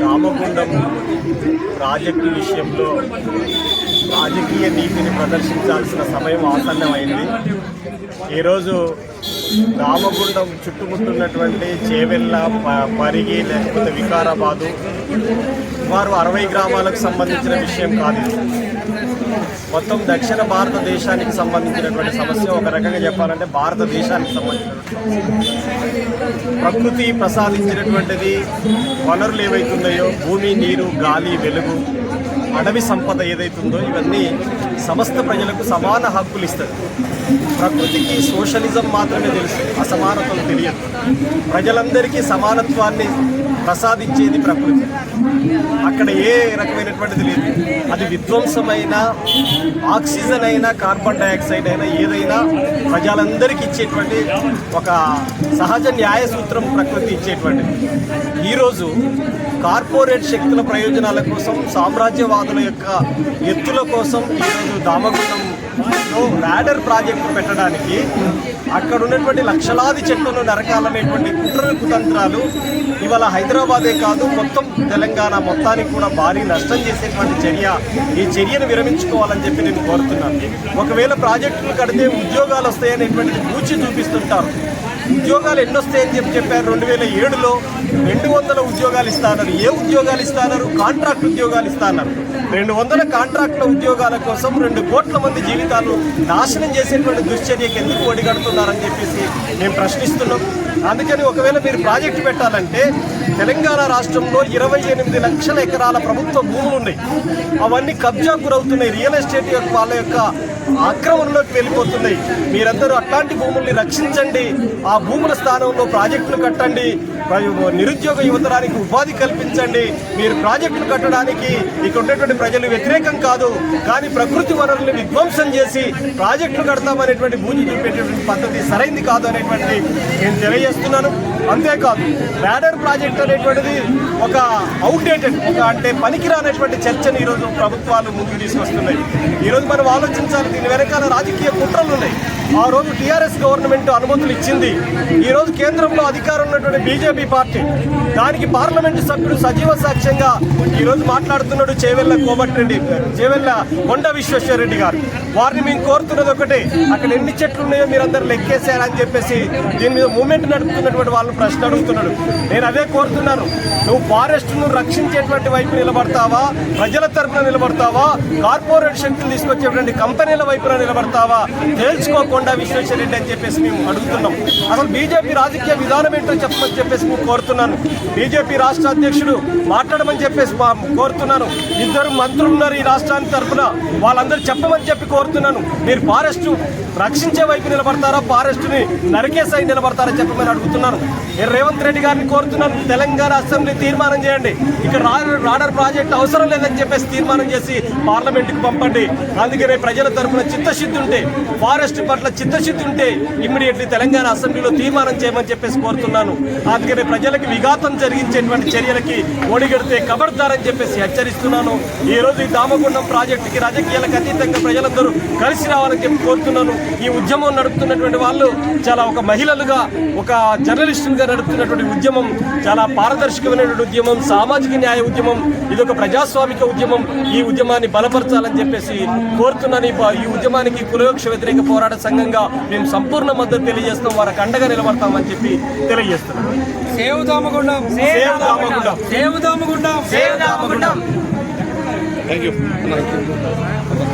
Ramagundam project విషయంలో రాజకీయ నీతిని ప్రదర్శించాల్సిన సమయం ఆసన్నమైంది. ఈరోజు రామగుండం చుట్టుముట్టున్నటువంటి చేవెళ్ళ ప- పరిగి లేకపోతే వికారాబాదు వారు అరవై గ్రామాలకు సంబంధించిన విషయం కాదు మొత్తం దక్షిణ భారతదేశానికి సంబంధించినటువంటి సమస్య ఒక రకంగా చెప్పాలంటే భారతదేశానికి సంబంధించినటువంటి ప్రకృతి ప్రసాదించినటువంటిది వనరులు ఏవైతున్నాయో భూమి నీరు గాలి వెలుగు అడవి సంపద ఏదైతుందో ఇవన్నీ సమస్త ప్రజలకు సమాన హక్కులు ఇస్తుంది ప్రకృతికి సోషలిజం మాత్రమే తెలుసు అసమానతలు తెలియదు. ప్రజలందరికీ సమానత్వాన్ని ప్రసాదించేది ప్రకృతి. అక్కడ ఏ రకమైనటువంటిది లేదు. అది విధ్వంసమైన ఆక్సిజన్ అయినా కార్బన్ డైఆక్సైడ్ అయినా ఏదైనా ప్రజలందరికీ ఇచ్చేటువంటి ఒక సహజ న్యాయ సూత్రం ప్రకృతి ఇచ్చేటువంటిది. ఈరోజు కార్పొరేట్ శక్తుల ప్రయోజనాల కోసం సామ్రాజ్యవాదుల యొక్క ఎత్తుల కోసం ఈరోజు దామగుండం ర్యాడర్ ప్రాజెక్టు పెట్టడానికి అక్కడ ఉన్నటువంటి లక్షలాది చెట్లను నరకాలనేటువంటి కుట్ర కుతంత్రాలు ఇవాళ హైదరాబాదే కాదు మొత్తం తెలంగాణ మొత్తానికి కూడా భారీ నష్టం చేసేటువంటి చర్య. ఈ చర్యను విరమించుకోవాలని చెప్పి నేను కోరుతున్నాను. ఒకవేళ ప్రాజెక్టులు కడితే ఉద్యోగాలు వస్తాయనేటువంటిది పూచి చూపిస్తుంటారు. ఉద్యోగాలు ఎన్ని వస్తాయని చెప్పి చెప్పారు. రెండు వేల ఏడులో రెండు వందల ఉద్యోగాలు ఇస్తానన్నారు. ఏ ఉద్యోగాలు ఇస్తానన్నారు? కాంట్రాక్ట్ ఉద్యోగాలు ఇస్తానన్నారు. రెండు వందల కాంట్రాక్ట్ల ఉద్యోగాల కోసం రెండు కోట్ల మంది జీవితాలు నాశనం చేసేటువంటి దుశ్చర్యకి ఎందుకు ఒడిగడుతున్నారని చెప్పేసి మేము ప్రశ్నిస్తున్నాం. అందుకని ఒకవేళ మీరు ప్రాజెక్టు పెట్టాలంటే తెలంగాణ రాష్ట్రంలో ఇరవై ఎనిమిది లక్షల ఎకరాల ప్రభుత్వ భూములు ఉన్నాయి. అవన్నీ కబ్జా గురవుతున్నాయి. రియల్ ఎస్టేట్ యొక్క వాళ్ళ యొక్క ఆక్రమణలోకి వెళ్ళిపోతున్నాయి. మీరందరూ అట్లాంటి భూముల్ని రక్షించండి. ఆ భూముల స్థానంలో ప్రాజెక్టులు కట్టండి. నిరుద్యోగ యువతరానికి ఉపాధి కల్పించండి. మీరు ప్రాజెక్టులు కట్టడానికి ఇక్కడ ఉన్నటువంటి ప్రజలు వ్యతిరేకం కాదు. కానీ ప్రకృతి వనరుల్ని విధ్వంసం చేసి ప్రాజెక్టులు కడతామనేటువంటి భూమి చూపేటటువంటి పద్ధతి సరైంది కాదు అనేటువంటి నేను తెలియజేస్తున్నాను అంతేకాదు ర్యాడర్ ప్రాజెక్ట్ అనేటువంటిది ఒక అవుట్డేటెడ్ ఒక అంటే పనికిరానటువంటి చర్చను ఈరోజు ప్రభుత్వాలు ముందుకు తీసుకొస్తున్నాయి. ఈరోజు మనం ఆలోచించాలి దీని వెనకాల రాజకీయ కుట్రలు ఉన్నాయి. ఆ రోజు టీఆర్ఎస్ గవర్నమెంట్ అనుమతులు ఇచ్చింది. ఈ రోజు కేంద్రంలో అధికారం ఉన్నటువంటి బీజేపీ పార్టీ దానికి పార్లమెంటు సభ్యుడు సజీవ సాక్ష్యంగా ఈ రోజు మాట్లాడుతున్నాడు చేవెళ్ళ కోమటిరెడ్డి చేవెళ్ళ కొండ విశ్వేశ్వరరెడ్డి గారు. వారిని మేము కోరుతున్నది ఒకటే అక్కడ ఎన్ని చెట్లు ఉన్నాయో మీరందరూ లెక్కేశారని చెప్పేసి దీని మీద మూమెంట్ నడుపుతున్నటువంటి వాళ్ళు ప్రశ్న అడుగుతున్నాడు. నేను అదే కోరుతున్నాను. నువ్వు ఫారెస్ట్ను రక్షించేటువంటి వైపు నిలబడతావా? ప్రజల తరపున నిలబడతావా? కార్పొరేట్ శక్తులు తీసుకొచ్చేటువంటి కంపెనీల వైపున నిలబడతావా? తేల్చుకోకుండా విశ్వేశ్వరరెడ్డి అని చెప్పేసి మేము అడుగుతున్నాం. అసలు బీజేపీ రాజకీయ విధానం ఏంటో చెప్పమని చెప్పేసి మేము కోరుతున్నాను. బీజేపీ రాష్ట్ర అధ్యక్షుడు మాట్లాడమని చెప్పేసి మా- కోరుతున్నాను. ఇద్దరు మంత్రులు ఉన్నారు ఈ రాష్ట్రానికి తరఫున వాళ్ళందరూ చెప్పమని చెప్పి కోరుతున్నాను. మీరు ఫారెస్ట్ రక్షించే వైపు నిలబడతారా? ఫారెస్ట్ని నరికే సైడ్ నిలబడతారా చెప్పమని అడుగుతున్నాను రేవంత్ రెడ్డి గారిని కోరుతున్నాను తెలంగాణ అసెంబ్లీ తీర్మానం చేయండి. ఇక్కడ రాడర్ ప్రాజెక్ట్ అవసరం లేదని చెప్పేసి తీర్మానం చేసి పార్లమెంట్కి పంపండి. అందుకనే ప్రజల తరపున చిత్తశుద్ధి ఉంటే ఫారెస్ట్ పట్ల చిత్తశుద్ధి ఉంటే ఇమ్మీడియట్లీ తెలంగాణ అసెంబ్లీలో తీర్మానం చేయమని చెప్పేసి కోరుతున్నాను. అందుకనే ప్రజలకు విఘాతం జరిగించేటువంటి చర్యలకి ఓడిగడితే కబడతారని చెప్పేసి హెచ్చరిస్తున్నాను. ఈ రోజు ఈ దామగుండం ప్రాజెక్టుకి రాజకీయాలకు అతీతంగా ప్రజలందరూ కలిసి రావాలని చెప్పి కోరుతున్నాను. ఈ ఉద్యమం నడుపుతున్నటువంటి వాళ్ళు చాలా ఒక మహిళలుగా ఒక జర్నలిస్టులుగా నడుపుతున్నటువంటి ఉద్యమం చాలా పారదర్శకమైనటువంటి ఉద్యమం సామాజిక న్యాయ ఉద్యమం ఇది ఒక ప్రజాస్వామిక ఉద్యమం. ఈ ఉద్యమాన్ని బలపరచాలని చెప్పేసి కోరుతున్నాను. ఈ ఉద్యమానికి కులయోక్ష వ్యతిరేక పోరాట సంఘంగా మేము సంపూర్ణ మద్దతు తెలియజేస్తాం. వారికి అండగా నిలబడతామని చెప్పి తెలియజేస్తున్నాం save Damagundam save Damagundam. Save Damagundam save Damagundam. Thank you